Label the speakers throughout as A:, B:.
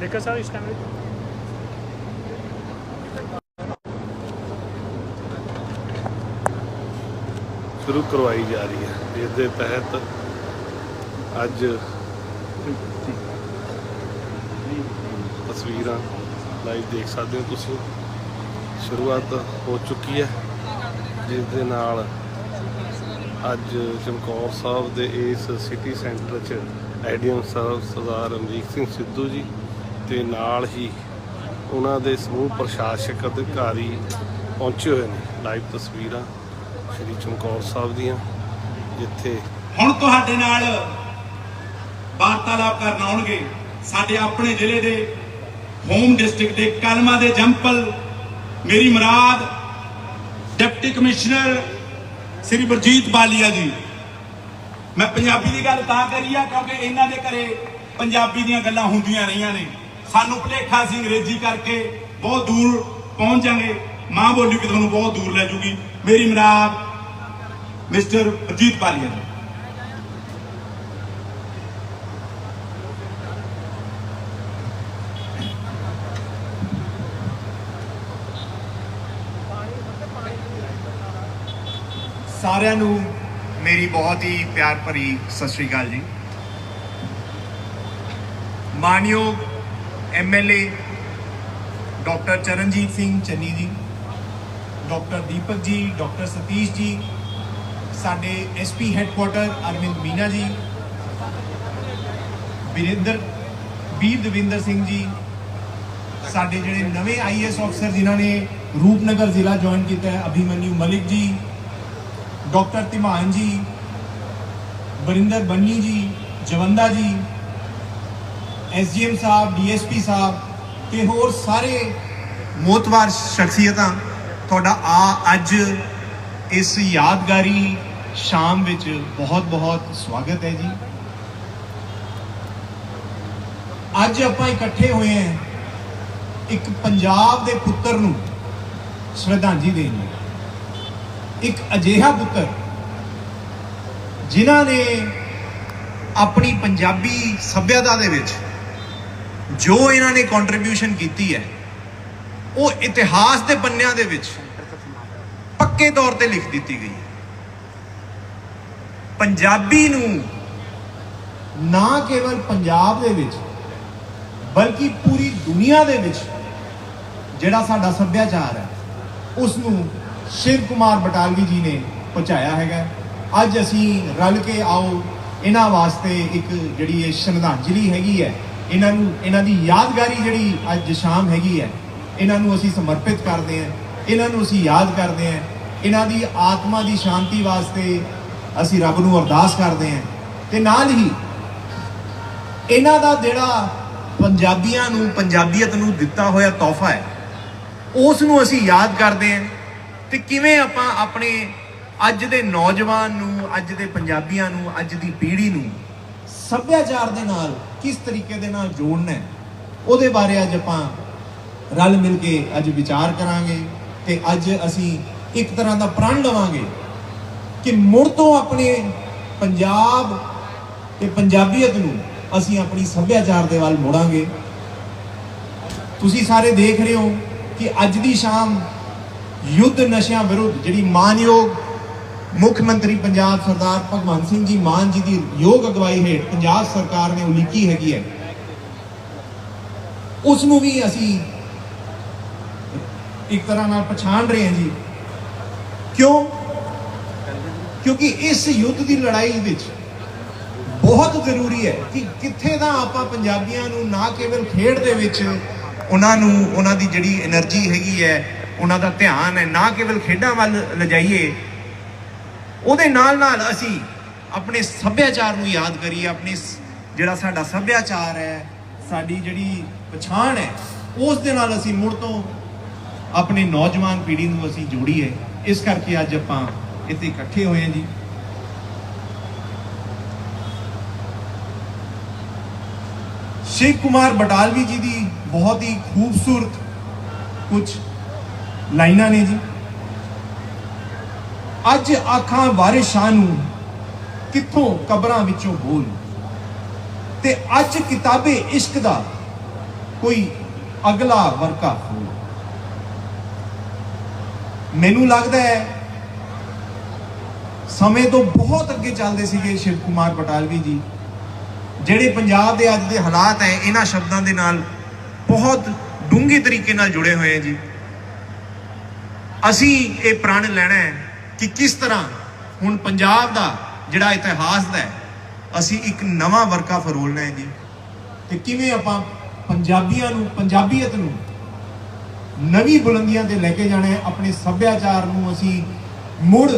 A: ਦੇਖੋ ਸਰ ਇਸ
B: ਸ਼ੁਰੂ ਕਰਵਾਈ ਜਾ ਰਹੀ ਹੈ। ਜਿਸ ਦੇ ਤਹਿਤ ਅੱਜ ਤਸਵੀਰਾਂ ਲਾਈਵ ਦੇਖ ਸਕਦੇ ਹੋ ਤੁਸੀਂ। ਸ਼ੁਰੂਆਤ ਹੋ ਚੁੱਕੀ ਹੈ। ਜਿਸ ਦੇ ਨਾਲ ਅੱਜ ਚਮਕੌਰ ਸਾਹਿਬ ਦੇ ਇਸ ਸਿਟੀ ਸੈਂਟਰ 'ਚ ਐਡੀਐਮ ਸਾਹਿਬ ਸਰਦਾਰ ਅਮਰੀਕ ਸਿੰਘ ਸਿੱਧੂ ਜੀ ਤੇ ਨਾਲ ਹੀ ਉਹਨਾਂ ਦੇ ਸਮੂਹ ਪ੍ਰਸ਼ਾਸਕ ਅਧਿਕਾਰੀ ਪਹੁੰਚੇ ਹੋਏ ਨੇ। ਲਾਈਵ ਤਸਵੀਰਾਂ ਸ੍ਰੀ ਚਮਕੌਰ ਸਾਹਿਬ ਦੀਆਂ, ਜਿੱਥੇ
C: ਹੁਣ ਤੁਹਾਡੇ ਨਾਲ ਵਾਰਤਾਲਾਪ ਕਰਨ ਆਉਣਗੇ। ਸਾਡੇ ਆਪਣੇ ਜ਼ਿਲ੍ਹੇ ਦੇ ਹੋਮ ਡਿਸਟ੍ਰਿਕਟ ਦੇ ਕਲਮਾ ਦੇ ਜੰਪਲ, ਮੇਰੀ ਮੁਰਾਦ, ਡਿਪਟੀ ਕਮਿਸ਼ਨਰ ਸ੍ਰੀ ਬਰਜੀਤ ਬਾਲੀਆ ਜੀ। ਮੈਂ ਪੰਜਾਬੀ ਦੀ ਗੱਲ ਤਾਂ ਕਰੀ ਆ, ਕਿਉਂਕਿ ਇਹਨਾਂ ਦੇ ਘਰੇ ਪੰਜਾਬੀ ਦੀਆਂ ਗੱਲਾਂ ਹੁੰਦੀਆਂ ਰਹੀਆਂ ਨੇ। ਸਾਨੂੰ ਭੁਲੇਖਾ ਸੀ ਅੰਗਰੇਜ਼ੀ ਕਰਕੇ ਬਹੁਤ ਦੂਰ ਪਹੁੰਚ ਜਾਾਂਗੇ ਮਾਂ ਬੋਲੀ ਵੀ ਤੁਹਾਨੂੰ ਬਹੁਤ ਦੂਰ ਲੈ ਜੂਗੀ। ਮੇਰੀ ਮੁਰਾਦ ਮਿਸਟਰ ਅਜੀਤ ਪਾਲੀਆ ਜੀ।
D: ਸਾਰਿਆਂ ਨੂੰ ਮੇਰੀ ਬਹੁਤ ਹੀ ਪਿਆਰ ਭਰੀ ਸਤਿ ਸ਼੍ਰੀ ਅਕਾਲ ਜੀ। ਮਾਨਯੋਗ MLA doctor Charanjit Singh Channi ji doctor Deepak ਜੀ ਡਾਕਟਰ ਸਤੀਸ਼ ਜੀ ਸਾਡੇ ਐਸਪੀ ਹੈੱਡਕੁਆਟਰ ਅਰਵਿੰਦ ਮੀਨਾ ਜੀ ਵਿਰਿੰਦਰ ਵੀਰ ਦਵਿੰਦਰ ਸਿੰਘ ਜੀ ਸਾਡੇ ਜਿਹੜੇ ਨਵੇਂ ਆਈਐਸ ਅਫਸਰ ਜਿਨ੍ਹਾਂ ਨੇ ਰੂਪਨਗਰ ਜ਼ਿਲ੍ਹਾ ਜੁਆਇਨ ਕੀਤਾ ਹੈ ਅਭਿਮਨਿਊ ਮਲਿਕ ਜੀ ਡਾਕਟਰ ਤਿਮਾਨ ਜੀ ਬਰਿੰਦਰ ਬੰਨੀ ਜੀ, ਜਵੰਦਾ ਜੀ ਐਸਜੀਐਮ ਸਾਹਿਬ ਡੀਐਸਪੀ ਸਾਹਿਬ ਤੇ ਹੋਰ ਸਾਰੇ ਮੋਤਵਾਰ ਸ਼ਖਸੀਅਤਾਂ, ਤੁਹਾਡਾ ਆ ਅੱਜ ਇਸ ਯਾਦਗਾਰੀ ਸ਼ਾਮ ਵਿੱਚ ਬਹੁਤ ਬਹੁਤ ਸਵਾਗਤ ਹੈ ਜੀ। ਅੱਜ ਆਪਾਂ ਇਕੱਠੇ ਹੋਏ ਹਾਂ ਇੱਕ ਪੰਜਾਬ ਦੇ ਪੁੱਤਰ ਨੂੰ ਸ਼ਰਧਾਂਜਲੀ ਦੇਣ ਲਈ। ਇੱਕ ਅਜਿਹਾ ਪੁੱਤਰ ਜਿਨ੍ਹਾਂ ਨੇ ਆਪਣੀ ਪੰਜਾਬੀ ਸੱਭਿਅਤਾ ਦੇ ਵਿੱਚ ਜੋ ਇਹਨਾਂ ਨੇ ਕੰਟਰੀਬਿਊਸ਼ਨ ਕੀਤੀ ਹੈ, ਉਹ ਇਤਿਹਾਸ ਦੇ ਪੰਨਿਆਂ ਦੇ ਵਿੱਚ ਪੱਕੇ ਤੌਰ ਤੇ ਲਿਖ ਦਿੱਤੀ ਗਈ ਹੈ। ਪੰਜਾਬੀ ਨੂੰ ਨਾ ਕੇਵਲ ਪੰਜਾਬ ਦੇ ਵਿੱਚ, ਬਲਕਿ ਪੂਰੀ ਦੁਨੀਆ ਦੇ ਵਿੱਚ ਜਿਹੜਾ ਸਾਡਾ ਸੱਭਿਆਚਾਰ ਹੈ ਉਸ ਨੂੰ ਸ਼ਿਵ ਕੁਮਾਰ ਬਟਾਲਵੀ ਜੀ ਨੇ ਪਹੁੰਚਾਇਆ ਹੈਗਾ। ਅੱਜ ਅਸੀਂ ਰਲ ਕੇ ਆਓ, ਇਹਨਾਂ ਵਾਸਤੇ ਇੱਕ ਜਿਹੜੀ ਇਹ ਸ਼ਰਧਾਂਜਲੀ ਹੈਗੀ ਹੈ ਇਹਨਾਂ ਨੂੰ, ਇਹਨਾਂ ਦੀ ਯਾਦਗਾਰੀ ਜਿਹੜੀ ਅੱਜ ਸ਼ਾਮ ਹੈਗੀ ਹੈ, ਇਹਨਾਂ ਨੂੰ ਅਸੀਂ ਸਮਰਪਿਤ ਕਰਦੇ ਹਾਂ, ਇਹਨਾਂ ਨੂੰ ਅਸੀਂ ਯਾਦ ਕਰਦੇ ਹਾਂ, ਇਹਨਾਂ ਦੀ ਆਤਮਾ ਦੀ ਸ਼ਾਂਤੀ ਵਾਸਤੇ ਅਸੀਂ ਰੱਬ ਨੂੰ ਅਰਦਾਸ ਕਰਦੇ ਹਾਂ। ਤੇ ਨਾਲ ਹੀ ਇਹਨਾਂ ਦਾ ਜਿਹੜਾ ਪੰਜਾਬੀਆਂ ਨੂੰ, ਪੰਜਾਬੀਅਤ ਨੂੰ ਦਿੱਤਾ ਹੋਇਆ ਤੋਹਫਾ ਹੈ, ਉਸ ਨੂੰ ਅਸੀਂ ਯਾਦ ਕਰਦੇ ਹਾਂ। ਤੇ ਕਿਵੇਂ ਆਪਾਂ ਆਪਣੇ ਅੱਜ ਦੇ ਨੌਜਵਾਨ ਨੂੰ, ਅੱਜ ਦੇ ਪੰਜਾਬੀਆਂ ਨੂੰ, ਅੱਜ ਦੀ ਪੀੜ੍ਹੀ ਨੂੰ ਸੱਭਿਆਚਾਰ ਦੇ ਨਾਲ ਕਿਸ ਤਰੀਕੇ ਦੇ ਨਾਲ ਜੋੜਨਾ ਹੈ, ਉਹਦੇ ਬਾਰੇ ਅੱਜ ਆਪਾਂ ਰਲ ਮਿਲ ਕੇ ਅੱਜ ਵਿਚਾਰ ਕਰਾਂਗੇ ਤੇ ਅੱਜ ਅਸੀਂ ਇੱਕ ਤਰ੍ਹਾਂ ਦਾ ਪ੍ਰਣ ਲਵਾਂਗੇ ਕਿ ਮੁੜ ਤੋਂ ਆਪਣੇ ਪੰਜਾਬ ਤੇ ਪੰਜਾਬੀਅਤ ਨੂੰ ਅਸੀਂ ਆਪਣੀ ਸੱਭਿਆਚਾਰ ਦੇ ਵੱਲ ਮੋੜਾਂਗੇ। ਤੁਸੀਂ ਸਾਰੇ ਦੇਖ ਰਹੇ ਹੋ ਕਿ ਅੱਜ ਦੀ ਸ਼ਾਮ ਯੁੱਧ ਨਸ਼ਿਆਂ ਵਿਰੁੱਧ ਜਿਹੜੀ ਮਾਨਯੋਗ ਮੁੱਖ ਮੰਤਰੀ ਪੰਜਾਬ ਸਰਦਾਰ ਭਗਵੰਤ ਸਿੰਘ ਜੀ ਮਾਨ ਜੀ ਦੀ ਯੋਗ ਅਗਵਾਈ ਹੇਠ ਪੰਜਾਬ ਸਰਕਾਰ ਨੇ ਉਲੀਕੀ ਹੈਗੀ ਹੈ। ਉਸ ਨੂੰ ਵੀ ਅਸੀਂ ਇੱਕ ਤਰ੍ਹਾਂ ਨਾਲ ਪਛਾਣ ਰਹੇ ਹਾਂ ਜੀ। ਕਿਉਂ? ਕਿਉਂਕਿ ਇਸ ਯੁੱਧ ਦੀ ਲੜਾਈ ਵਿੱਚ ਬਹੁਤ ਜ਼ਰੂਰੀ ਹੈ ਕਿ ਕਿੱਥੇ ਦਾ ਆਪਾਂ ਪੰਜਾਬੀਆਂ ਨੂੰ ਨਾ ਕੇਵਲ ਖੇਡ ਦੇ ਵਿੱਚ ਉਹਨਾਂ ਨੂੰ, ਉਹਨਾਂ ਦੀ ਜਿਹੜੀ એનર્ਜੀ ਹੈਗੀ ਹੈ, ਉਹਨਾਂ ਦਾ ਧਿਆਨ ਹੈ, ਨਾ ਕੇਵਲ ਖੇਡਾਂ ਵੱਲ ਲਜਾਈਏ ਉਹਦੇ ਨਾਲ ਨਾਲ ਅਸੀਂ ਆਪਣੇ ਸੱਭਿਆਚਾਰ ਨੂੰ ਯਾਦ ਕਰੀਏ, ਆਪਣੀ ਜਿਹੜਾ ਸਾਡਾ ਸੱਭਿਆਚਾਰ ਹੈ, ਸਾਡੀ ਜਿਹੜੀ ਪਛਾਣ ਹੈ, ਉਸ ਦੇ ਨਾਲ ਅਸੀਂ ਮੁੜ ਤੋਂ ਆਪਣੇ ਨੌਜਵਾਨ ਪੀੜ੍ਹੀ ਨੂੰ ਅਸੀਂ ਜੋੜੀਏ। ਇਸ ਕਰਕੇ ਅੱਜ ਆਪਾਂ ਇੱਥੇ ਇਕੱਠੇ ਹੋਏ ਹਾਂ ਜੀ। ਸ਼ਿਵ ਕੁਮਾਰ ਬਟਾਲਵੀ ਜੀ ਦੀ ਬਹੁਤ ਹੀ ਖੂਬਸੂਰਤ ਕੁਝ ਲਾਈਨਾਂ ਨੇ ਜੀ। ਅੱਜ ਆਖਾਂ ਵਾਰਿਸ਼ਾਂ ਨੂੰ, ਕਿੱਥੋਂ ਕਬਰਾਂ ਵਿੱਚੋਂ ਬੋਲ? ਤੇ ਅੱਜ ਕਿਤਾਬੇ ਇਸ਼ਕ ਦਾ ਕੋਈ ਅਗਲਾ ਵਰਕਾ ਫੂਲ। ਮੈਨੂੰ ਲੱਗਦਾ ਹੈ, ਸਮੇਂ ਤੋਂ ਬਹੁਤ ਅੱਗੇ ਚੱਲਦੇ ਸੀਗੇ ਸ਼ਿਵ ਕੁਮਾਰ ਬਟਾਲਵੀ ਜੀ, ਜਿਹੜੇ ਪੰਜਾਬ ਦੇ ਅੱਜ ਦੇ ਹਾਲਾਤ ਹੈ, ਇਹਨਾਂ ਸ਼ਬਦਾਂ ਦੇ ਨਾਲ ਬਹੁਤ ਡੂੰਘੇ ਤਰੀਕੇ ਨਾਲ ਜੁੜੇ ਹੋਏ ਹੈ ਜੀ। ਅਸੀਂ ਇਹ ਪ੍ਰਣ ਲੈਣਾ ਹੈ ਕਿ ਕਿਸ ਤਰ੍ਹਾਂ ਹੁਣ ਪੰਜਾਬ ਦਾ ਜਿਹੜਾ ਇਤਿਹਾਸ ਦਾ ਅਸੀਂ ਇੱਕ ਨਵਾਂ ਵਰਕਾ ਫਰੋਲਣਾ ਹੈ ਜੀ। ਤੇ ਕਿਵੇਂ ਆਪਾਂ ਪੰਜਾਬੀਆਂ ਨੂੰ, ਪੰਜਾਬੀਅਤ ਨੂੰ ਨਵੀਂ ਬੁਲੰਦੀਆਂ ਤੇ ਲੈ ਕੇ ਜਾਣਾ ਹੈ, ਆਪਣੇ ਸੱਭਿਆਚਾਰ ਨੂੰ ਅਸੀਂ ਮੁੜ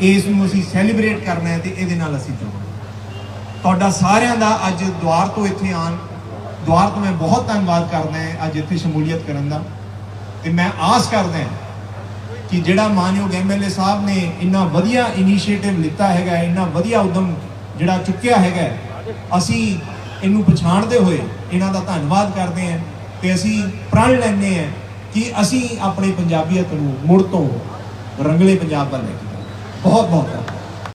D: ਇਸ ਨੂੰ ਅਸੀਂ ਸੈਲੀਬ੍ਰੇਟ ਕਰਨਾ ਹੈ ਤੇ ਇਹਦੇ ਨਾਲ ਅਸੀਂ ਜੁੜਨਾ ਤੁਹਾਡਾ ਸਾਰਿਆਂ ਦਾ ਅੱਜ ਦੁਆਰ ਤੋਂ ਇੱਥੇ ਆਣ ਦੁਆਰ ਤੋਂ ਮੈਂ ਬਹੁਤ ਧੰਨਵਾਦ ਕਰਦਾ ਹਾਂ ਅੱਜ ਇੱਥੇ ਸ਼ਮੂਲੀਅਤ ਕਰਨ ਦਾ। ਤੇ ਮੈਂ ਆਸ ਕਰਦਾ ਹਾਂ ਕਿ ਜਿਹੜਾ ਮਾਨਯੋਗ ਐਮਐਲਏ ਸਾਹਿਬ ਨੇ ਇੰਨਾ ਵਧੀਆ ਇਨੀਸ਼ੀਏਟਿਵ ਲਿੱਤਾ ਹੈਗਾ, ਇੰਨਾ ਵਧੀਆ ਉਦਮ ਜਿਹੜਾ ਚੁੱਕਿਆ ਹੈਗਾ, ਅਸੀਂ ਇਹਨੂੰ ਪਛਾਣਦੇ ਹੋਏ ਇਹਨਾਂ ਦਾ ਧੰਨਵਾਦ ਕਰਦੇ ਹਾਂ ਤੇ ਅਸੀਂ ਪ੍ਰਣ ਲੈਂਦੇ ਹਾਂ ਕਿ ਅਸੀਂ ਆਪਣੇ ਪੰਜਾਬੀਅਤ ਨੂੰ ਮੁੜ ਤੋਂ ਰੰਗਲੇ ਪੰਜਾਬ ਵੱਲ ਲੈ ਕੇ ਬਹੁਤ ਬਹੁਤ